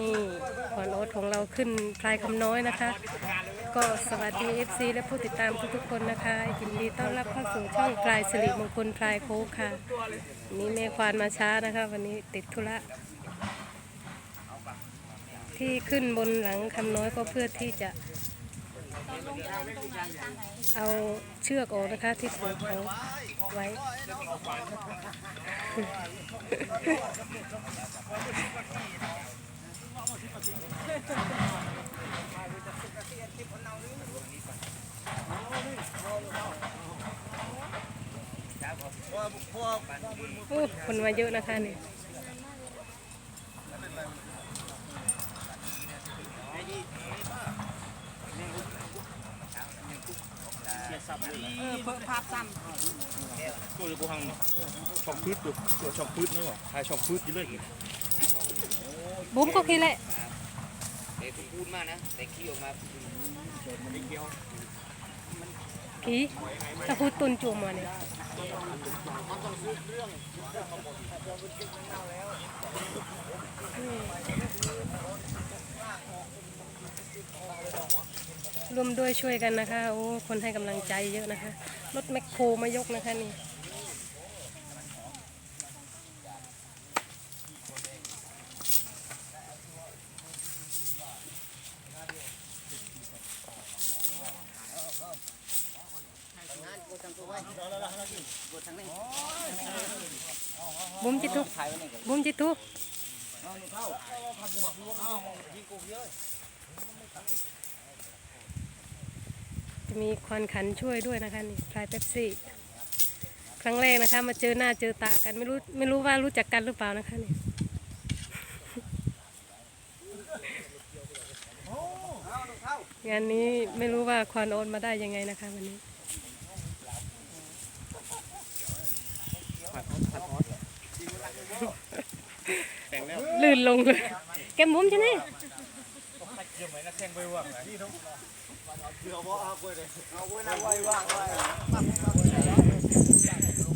นี่ขอนโอ๊ตของเราขึ้นพลายคำน้อยนะคะ ก็สวัสดี FC และผู้ติดตามทุกๆคนนะคะยินดีต้อนรับเข้าสู่ช่องพลายสิริมงคลพลายโค้กค่ะนนี้แม่ควานมาช้านะคะ วันนี้ติดธุระที่ขึ้นบนหลังคำน้อยก็เพื่อที่จะเอาเชือกออกนะคะที่ผูกเขาไว้ โอ้คนมาเยอะนะคะนี่เออเพิ่มภาพซ้ตัวจะกูหังช่องพืชตัวตัวช่องพืชนี่หว่าทายช่องพืชอยู่เลยบุ้มก็คิดแหละ เด็กพูดมากนะแต่ขี้ออกมาผีถ้าพูดตุนจูมมาเนี่ยร่วมด้วยช่วยกันนะคะ โอ้ คนให้กำลังใจเยอะนะคะ รถแมคโครมายกนะคะนี่ บุ้มจิตทุกบุ้มจิตทุกจะมีควันขันช่วยด้วยนะคะนี่พลายเป๊ปซี่ ครั้งแรกนะคะ มาเจอหน้าเจอตากันไม่รู้ไม่รู้ว่ารู้จักกันหรือเปล่านะคะนี่งานนี้ไม่รู้ว่าควานโอนมาได้ยังไงนะคะวันนี้ แต่งแล้วลื่นลงเลย แกมุ้มใช่ไหมเยี่ยมไหมนะแข่งไปว่างนี่ทุก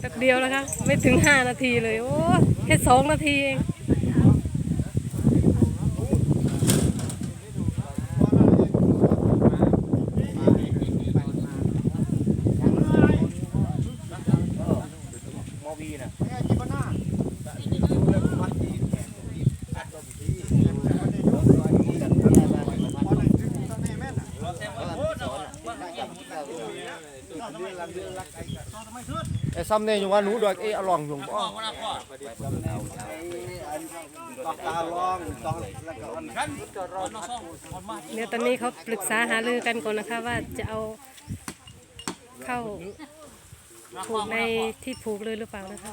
แป๊บเดียวแล้วค่ะไม่ถึงห้านาทีเลย โอ้ แค่สองนาทีเอง ซ้ำเนี่ยอยู่ว่าหนูดอกเอ้อลองอยู่บ่ตาลองต้องแล้วก็อันนั้นเดี๋ยวตอนนี้เขาปรึกษาหารือกันก่อนนะคะว่าจะเอาเข้าผูกในที่ผูกเลยหรือเปล่านะคะ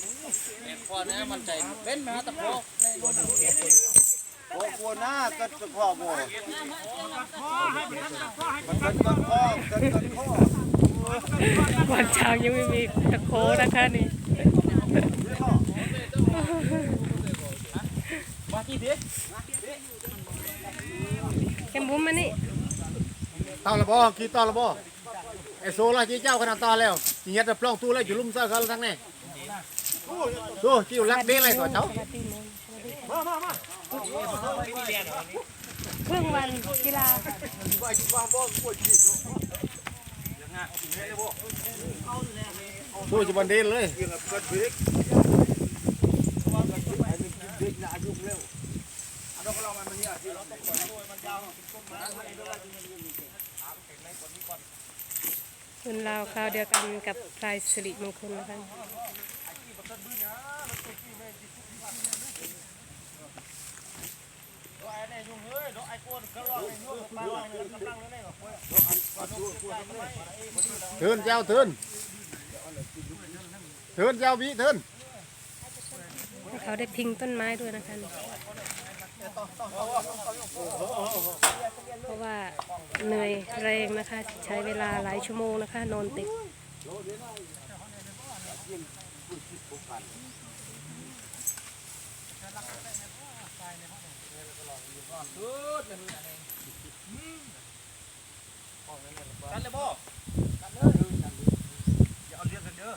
อนะมันใจเป็นมาตะโพกในรถโอ้กลัวหน้าก็จะข้อบ่มันเป็นต้นข้อต้นต้นข้อก่อนช้างยังไม่มีตะโคนะคะนี่มาที่เด็กแกมบุ้มมานี่ตอนละบ่กี่ตอนละบ่ไอโซล่ะที่เจ้าขนาดตอนแล้วสิเฮ็ดปล้องตู้แล้วอยู่ลุ่มซ่ากันทั้งนี้ โอ้ที่อยู่ลักเด้อะไรตัวเจ้าเครื่งวันกีฬาสู้จะบันเดนเลยคุณลาคราวเดียวกันกับพลายสิริมงคลนะคะ เทินเจ้าเทินเทินเจ้าวิเทินเขาได้พิงต้นไม้ด้วยนะคะเพราะว่าเหนื่อยแรงนะคะ ใช้เวลาหลายชั่วโมงนะคะ นอนติด กันเลยบ่อย่าเอาเรื่องกันเด้อ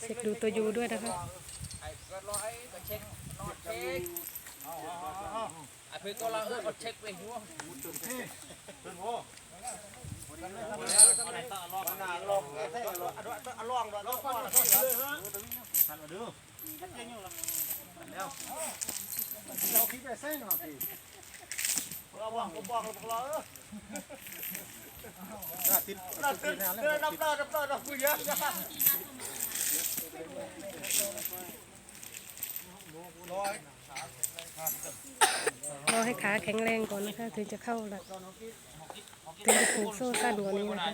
เช็คดูตัวยูด้วยนะคะ ไอ้ก็รอไอ้ก็เช็คนอดเช็คไอ้เพื่อนก็รอเออก็เช็คไปหัว เราคิดไปเส้นหน่อยสิเราบอกผมบอกเราเราเออ ติดติดเดินนับเดินนับเดินนับคุยเยอะ รอให้ ขาแข็งแรงก่อนนะคะ ถึงจะเข้าหลักถึงจะผูกโซ่สั้นกว่านี้นะคะ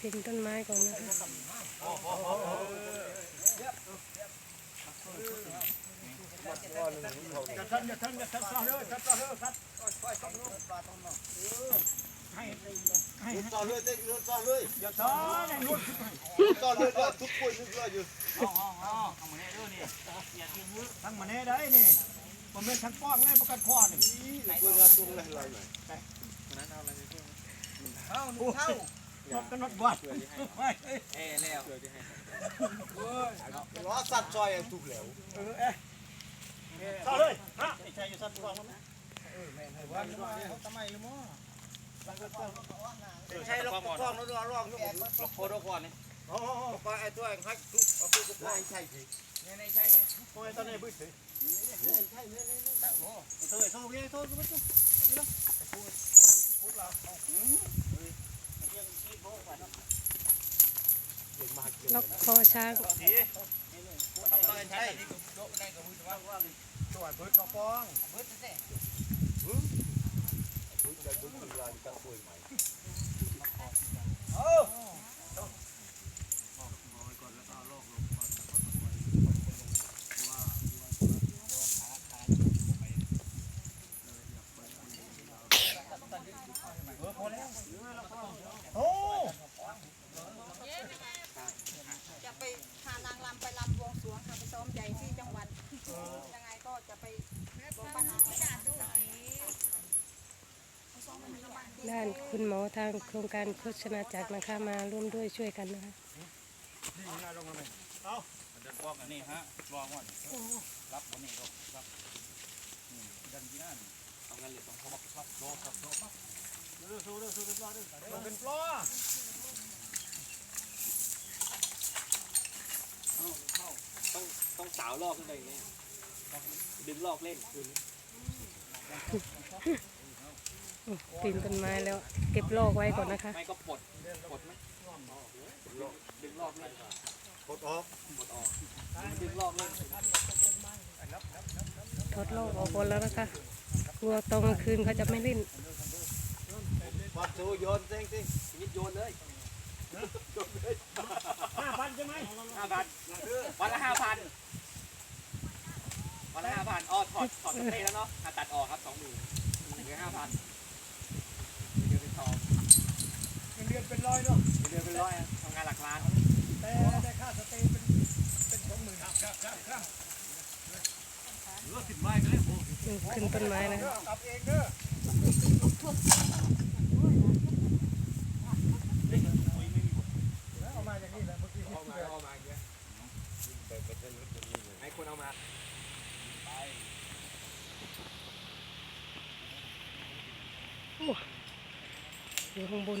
พิงต้นไม้ก่อนนะคะท่านอย่าท่านอย่าท่านเลยท่านต่อเลยค รับต่อเลยเด็กต่อเลยอย่าต่อต่อเลยก็ทุกคนนึกว่าอยู่ทั้งมาแน่ได้นี่ผมเป็นทั้งป้องเลยประกันข้อนี่คนละตรงเลยเราหน่อยเอาหนูเท่าหนดกันหนดวัดเอ้แล้วล้อสัตว์ซอยถูกแล้วต่อเลยฮะใช่อยู่สัตว์ป้องมั้ยเออแม่นให้ว่าทำไมล่ะมั้ง ใช่ล็อกป้องแล้วรอรองอยู่ล็อกโคตรก่อนนี่อ๋อก็ไอ้ตัวไอ้ฮักทุกเอาปุ๊บปุ๊บไม่ใช่สิในในใช่เลยโอ้ยตอนนี้บึ้ดสิเฮ้ยใช่เลยเลยโซ่โซ่เงี้ยโซ่ก็ไม่ต้องนี่ละพูดพูดเราล็อกคอช้างทำอะไรใช่ตัวบึ้ดกระป๋องจ Kita dulu lah kita boleh main. านคุณหมอทางโครงการโฆษณาจักรนะคะมาร่วมด้วยช่วยกันนะคะเดินบอกอันนี้ฮะรอก่อนรับวันนี้รับดันที่นั่นเอางั้นเลยต้องเขาบอกครับโลครับโลมันเป็นปลาต้องต้องสาวลอกขึ้นไปอย่างนี้ดึงลอกเล่นคืน ปีนต้นไม้แล้ว เก็บลอกไว้ก่อนนะคะ ไม่ก็ปลดปลดไหมดึงลอกเล่นกดออกปลดออกดึงลอกเล่นถอดลอกออกหมดแล้วนะคะกลัวตอนกลางคืนเขาจะไม่เล่นปัดโซโยนเซ็งสิยิดโยนเลยห้าพันใช่ไหมห้าพันวันละห้าพันวันละห้าพันอ๋อถอดถอดสเปรย์แล้วเนาะตัดออกครับสองหมื่นเหลือห้าพันเดือนเป็นทอง เงินเดือนเป็นร้อยเนาะเดือนเป็นร้อยทำงานหลักล้าน แต่ค่าสเตย์เป็นเป็นสองหมื่นครับครับครับครับขึ้นต้นไม้นะคะกลับเองเด้อเอามาอย่างนี้แหละเมื่อกี้เอามาเอามาอย่างเงี้ยเปิดเป็นรถตัวนี้เลยให้คนเอามาอยู่ข้างบน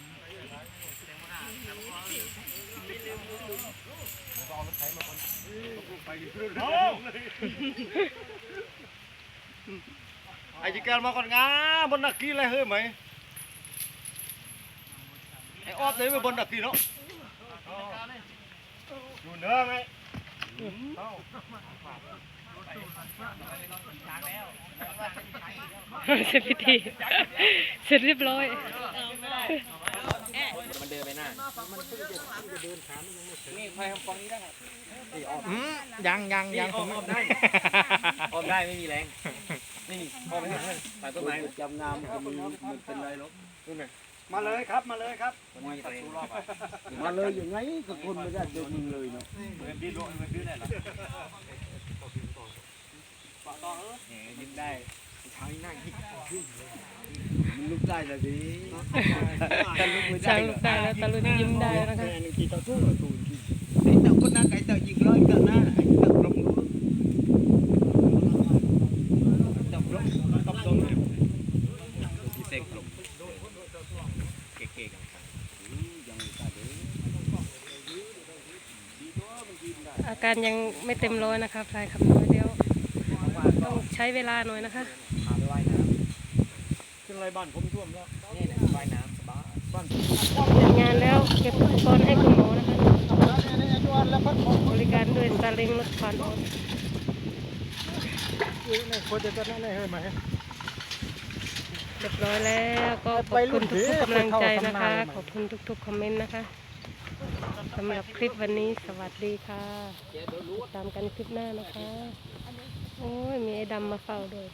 ไอ้จีแกลมาก่อนงาบนนักกีเลยเฮ้ยไหมไอ้ออฟเลยไปบนนักกีเนาะอยู่เนื้อไหมเสร็จพิธีเสร็จเรียบร้อยมัน เดินไปหน้า นี่ใครทำฟองนี้ได้ครับยังยังยังออมออมได้ออมได้ไม่มีแรง นี่ออมไม่ได้ถ่ายต้นไม้จำนำมันมันเป็นไรหรอกมาเลยครับมาเลยครับมันจะสู้รอบมาเลยอย่างไงก็คนไม่ได้เดินเลยเนาะเงินดิ้นรเงินดิ้นได้หรอปะต่อเออยิ้มได้ทางนั่งมัน ลุกได้เลยดิช้างลูกได้แล้วตะลุนยิ้มได้แล้วนะคะกี่ต่อสู้ตูนกี่ไอ้เต่าคนนั้นไอ้เต่ายิงร้อยเต่าหน้าไอ้เต่าลงรู้เต่าลงต้องลงที่เซ็งกลุ่มเก๋ๆกันอาการยังไม่เต็มร้อยนะคะพลายคำน้อยเดียวต้องใช้เวลาหน่อยนะคะพาไปว่ายน้ ขึ้นไรบ้านผมท่วมแล้วนี่แหละว่ายน้ำสบายเสร็จงานแล้วเก็บอุปกรณ์ให้คุณหมอนะคะบริการด้วยซาเล้งรถผ่านโอนคนจะต้นนั่นเลยไหมเรียบร้อยแล้วก็ขอบคุณทุกๆกำลังใจนะคะ ขอบคุณทุกๆคอมเมนต์นะคะสำหรับคลิปวันนี้สวัสดีค่ะตามกันคลิปหน้านะคะ โอ้ยมีไอ้ดำมาเฝ้าด้วย